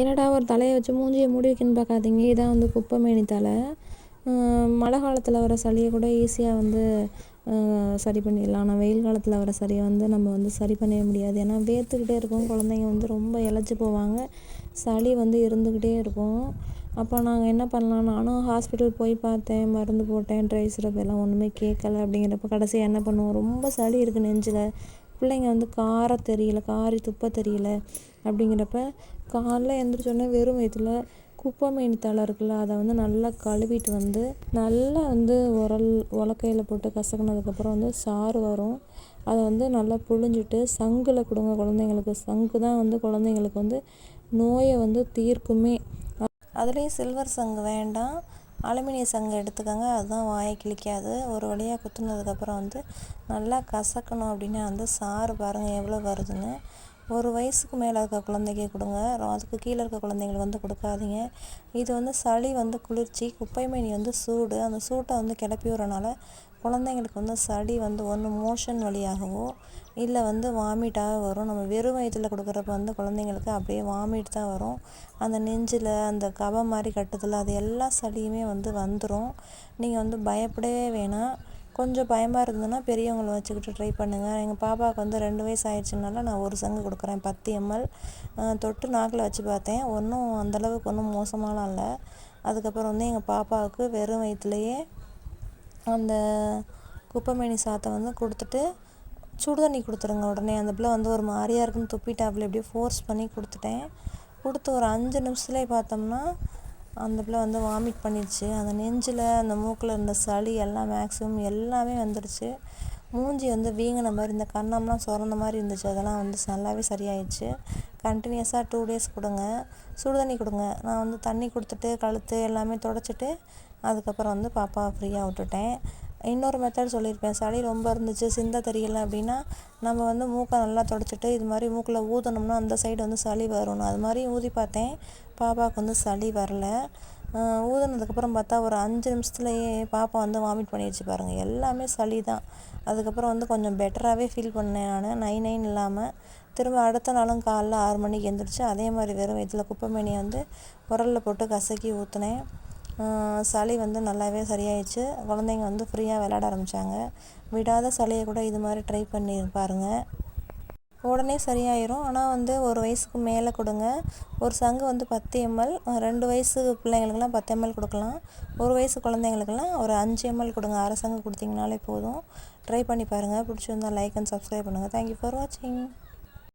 என்னடா ஒரு தலையை வச்சு மூஞ்சியை மூடி வைக்கணும்னு பார்க்காதீங்க இதான் வந்து குப்பைமேனி தலை. மழை காலத்தில் வர சளியை கூட ஈஸியாக வந்து சரி பண்ணிடலாம். ஆனால் வெயில் காலத்தில் வர சளியை வந்து நம்ம வந்து சரி பண்ணவே முடியாது. ஏன்னா வேர்த்துக்கிட்டே இருக்கும். குழந்தைங்க வந்து ரொம்ப இழைச்சி போவாங்க. சளி வந்து இருந்துக்கிட்டே இருக்கும். அப்போ நாங்கள் என்ன பண்ணலாம்? நானும் ஹாஸ்பிட்டல் போய் பார்த்தேன் மருந்து போட்டேன் ட்ரை சிரப் எல்லாம் ஒன்றுமே கேட்கல அப்படிங்கிறப்ப கடைசியாக என்ன பண்ணுவோம்? ரொம்ப சளி இருக்குது நெஞ்சில். பிள்ளைங்க வந்து கார தெரியல காரி துப்ப தெரியல அப்படிங்கிறப்ப காலைல எழுந்திரிச்சோடனே வெறும் வயிற்றுல குப்பைமேனி தழை இருக்குல்ல அதை வந்து நல்லா கழுவிட்டு வந்து நல்லா வந்து உரல் உலக்கையில் போட்டு கசக்குனதுக்கப்புறம் வந்து சாறு வரும். அதை வந்து நல்லா புழிஞ்சிட்டு சங்கில் கொடுங்க குழந்தைங்களுக்கு. சங்கு தான் வந்து குழந்தைங்களுக்கு வந்து நோயை வந்து தீர்க்குமே. அதுலேயும் சில்வர் சங்கு வேண்டாம். அலுமினிய சங்கு எடுத்துக்கோங்க. அதுதான் வாயை கிழிக்காது. ஒரு வழியாக குத்துனதுக்கப்புறம் வந்து நல்லா கசக்கணும் அப்படின்னா வந்து சாறு பாருங்கள் எவ்வளோ வருதுன்னு. ஒரு வயசுக்கு மேலே இருக்க குழந்தைக்கு கொடுங்க. அதுக்கு கீழே இருக்க குழந்தைங்களுக்கு வந்து கொடுக்காதீங்க. இது வந்து சளி வந்து குளிர்ச்சி குப்பைமேனி வந்து சூடு. அந்த சூட்டை வந்து கிளப்பி விட்றனால குழந்தைங்களுக்கு வந்து சளி வந்து ஒன்று மோஷன் வழியாகவோ இல்லை வந்து வாமிட்டாக வரும். நம்ம வெறும் வயிற்றில் கொடுக்குறப்ப வந்து குழந்தைங்களுக்கு அப்படியே வாமிட் தான் வரும். அந்த நெஞ்சில் அந்த கபம் மாதிரி கட்டுதில் அது எல்லா சளியுமே வந்து வந்துடும் நீங்கள் வந்து பயப்படவே வேணாம். கொஞ்சம் பயமாக இருந்ததுன்னா பெரியவங்களை வச்சுக்கிட்டு ட்ரை பண்ணுங்கள் எங்கள் பாப்பாவுக்கு வந்து ரெண்டு வயசு ஆயிடுச்சுனால நான் ஒரு சங்கு கொடுக்குறேன் பத்து எம்எல் தொட்டு நாக்கில் வச்சு பார்த்தேன். ஒன்றும் அந்தளவுக்கு ஒன்றும் மோசமாலாம் இல்லை. அதுக்கப்புறம் வந்து எங்கள் பாப்பாவுக்கு வெறும் வயிற்றுலையே அந்த குப்பைமேனி சாத்தை வந்து கொடுத்துட்டு சுடு தண்ணி கொடுத்துருங்க உடனே. அந்த பிள்ளை வந்து ஒரு மாதிரியாக இருக்குன்னு துப்பிட்டாப்புல. எப்படியோ ஃபோர்ஸ் பண்ணி கொடுத்துட்டேன். கொடுத்து ஒரு அஞ்சு நிமிஷத்துலேயே பார்த்தோம்னா அந்த பிள்ளை வந்து வாமிட் பண்ணிடுச்சு. அந்த நெஞ்சில் அந்த மூக்கில் இருந்த சளி எல்லாம் மேக்ஸிமம் எல்லாமே வந்துடுச்சு மூஞ்சி வந்து வீங்கின மாதிரி இந்த கன்னம்லாம் சுரந்த மாதிரி இருந்துச்சு. அதெல்லாம் வந்து நல்லாவே சரியாயிடுச்சு. கண்டினியூஸாக டூ டேஸ் கொடுங்க. சுடு தண்ணி கொடுங்க. நான் வந்து தண்ணி கொடுத்துட்டு கழுத்து எல்லாமே தொடச்சிட்டு அதுக்கப்புறம் வந்து பாப்பாவை ஃப்ரீயாக விட்டுட்டேன். இன்னொரு மெத்தட் சொல்லியிருப்பேன். சளி ரொம்ப இருந்துச்சு சிந்த தெரியல அப்படின்னா நம்ம வந்து மூக்கை நல்லா தொடச்சிட்டு இது மாதிரி மூக்கில் ஊதணும்னா அந்த சைடு வந்து சளி வரும் அது மாதிரி ஊதி பார்த்தேன். பாப்பாவுக்கு வந்து சளி வரல. ஊதுனதுக்கப்புறம் பார்த்தா ஒரு அஞ்சு நிமிஷத்துலையே பாப்பா வந்து வாமிட் பண்ணிடுச்சு பாருங்கள் எல்லாமே சளி தான் அதுக்கப்புறம் வந்து கொஞ்சம் பெட்டராகவே ஃபீல் பண்ணேன் நான். நைன் நைன் இல்லாமல் திரும்ப அடுத்த நாளும் காலைல ஆறு மணிக்கு எழுந்திரிச்சு அதே மாதிரி வெறும் வயிற்றுல குப்பைமேனியை வந்து உரலில் போட்டு கசக்கி ஊற்றினேன் சளி வந்து நல்லாவே சரியாயிடுச்சு. குழந்தைங்க வந்து ஃப்ரீயாக விளாட ஆரம்பித்தாங்க விடாத சளியை கூட இது மாதிரி ட்ரை பண்ணி பாருங்கள் உடனே சரியாயிரும். ஆனால் வந்து ஒரு வயசுக்கு மேலே கொடுங்க. ஒரு சங்கு வந்து பத்து எம்எல் ரெண்டு வயசு பிள்ளைங்களுக்கெல்லாம் பத்து எம்எல் கொடுக்கலாம். ஒரு வயசு குழந்தைங்களுக்கெல்லாம் ஒரு அஞ்சு எம்எல் கொடுங்க. அரை சங்கு கொடுத்தீங்கனாலே போதும். ட்ரை பண்ணி பாருங்கள் பிடிச்சிருந்தா லைக் அண்ட் சப்ஸ்கிரைப் பண்ணுங்கள் தேங்க்யூ ஃபார் வாட்சிங்